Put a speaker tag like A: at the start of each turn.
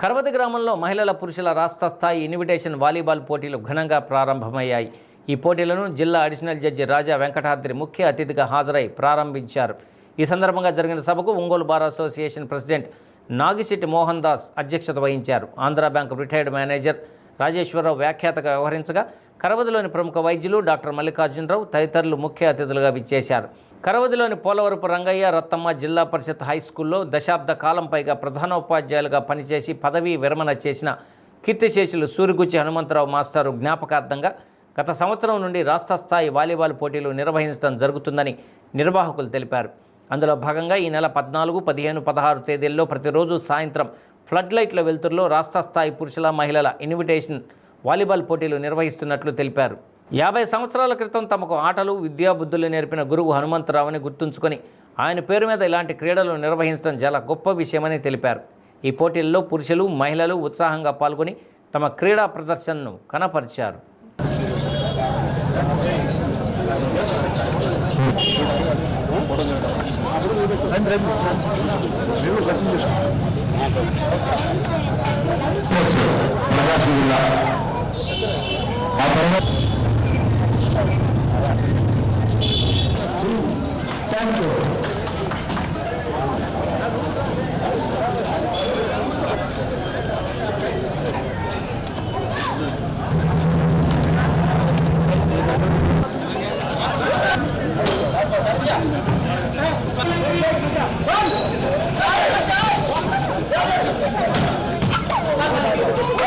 A: కరవతి గ్రామంలో మహిళల పురుషుల రాష్ట్ర స్థాయి ఇన్విటేషన్ వాలీబాల్ పోటీలు ఘనంగా ప్రారంభమయ్యాయి. ఈ పోటీలను జిల్లా అడిషనల్ జడ్జి రాజా వెంకటాద్రి ముఖ్య అతిథిగా హాజరై ప్రారంభించారు. ఈ సందర్భంగా జరిగిన సభకు Ongole bar association president Nagishetti Mohan Das అధ్యక్షత వహించారు. Andhra bank retired manager Rajeswara Rao వ్యాఖ్యాతగా వ్యవహరించగా కరవదిలోని ప్రముఖ వైద్యులు డాక్టర్ మల్లికార్జునరావు తదితరులు ముఖ్య అతిథులుగా విచ్చేశారు. కరవదిలోని పోలవరపు రంగయ్య రత్తమ్మ జిల్లా పరిషత్ హై స్కూల్లో దశాబ్ద కాలం పైగా ప్రధానోపాధ్యాయులుగా పనిచేసి పదవీ విరమణ చేసిన కీర్తిశేషులు సూరిగుచ్చి హనుమంతరావు మాస్టారు జ్ఞాపకార్థంగా గత సంవత్సరం నుండి రాష్ట్ర స్థాయి వాలీబాల్ పోటీలు నిర్వహించడం జరుగుతుందని నిర్వాహకులు తెలిపారు. అందులో భాగంగా ఈ నెల పద్నాలుగు పదిహేను పదహారు తేదీల్లో ప్రతిరోజు సాయంత్రం ఫ్లడ్ లైట్ల వెలుతురులో రాష్ట్ర స్థాయి పురుషుల మహిళల ఇన్విటేషన్ వాలీబాల్ పోటీలు నిర్వహిస్తున్నట్లు తెలిపారు. యాభై సంవత్సరాల క్రితం తమకు ఆటలు విద్యాబుద్ధులు నేర్పిన గురువు హనుమంతరావుని గుర్తుంచుకొని ఆయన పేరు మీద ఇలాంటి క్రీడలు నిర్వహించడం చాలా గొప్ప విషయమని తెలిపారు. ఈ పోటీల్లో పురుషులు మహిళలు ఉత్సాహంగా పాల్గొని తమ క్రీడా ప్రదర్శనను కనపరిచారు.
B: ప్రకాశం Thank you. Vamos!